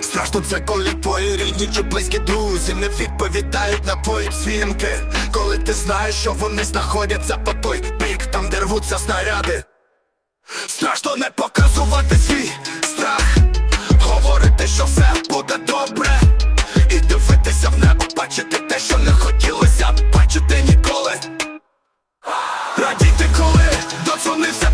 Страшно це, коли твої рідні чи близькі друзі не відповідають на твої дзвінки. Коли ти знаєш, що вони знаходяться по той бік, там де рвуться снаряди. Страшно не показувати свій страх. Говорити, що все буде добре. І дивитися в небо, бачити те, що не хотілося б бачити ніколи. Радіти, коли додзвонився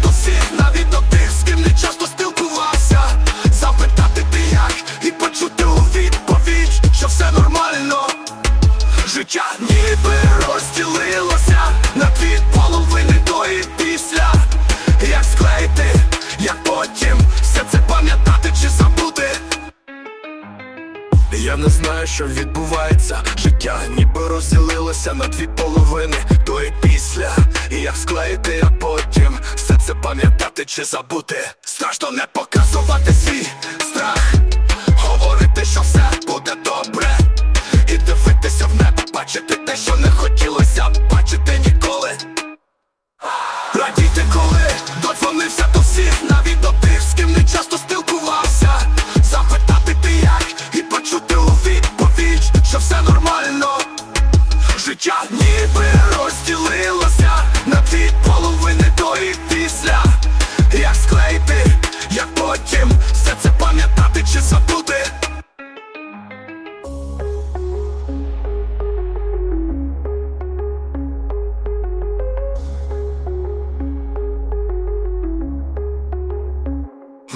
не знаю, що відбувається. Життя ніби розділилося на дві половини до і після. І як склеїти, а потім все це пам'ятати чи забути. Страшно не показувати свій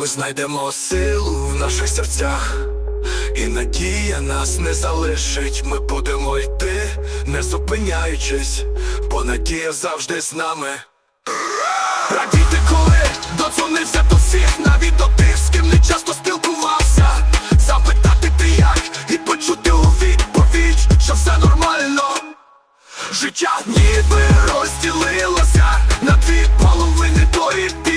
знайдемо силу в наших серцях, і надія нас не залишить. Ми будемо йти, не зупиняючись, бо надія завжди з нами. Радіти, коли дозвонився до всіх, навіть до тих, з ким не часто спілкувався. Запитати ти як і почути у відповідь, що все нормально. Життя ніби розділилося на дві половини то до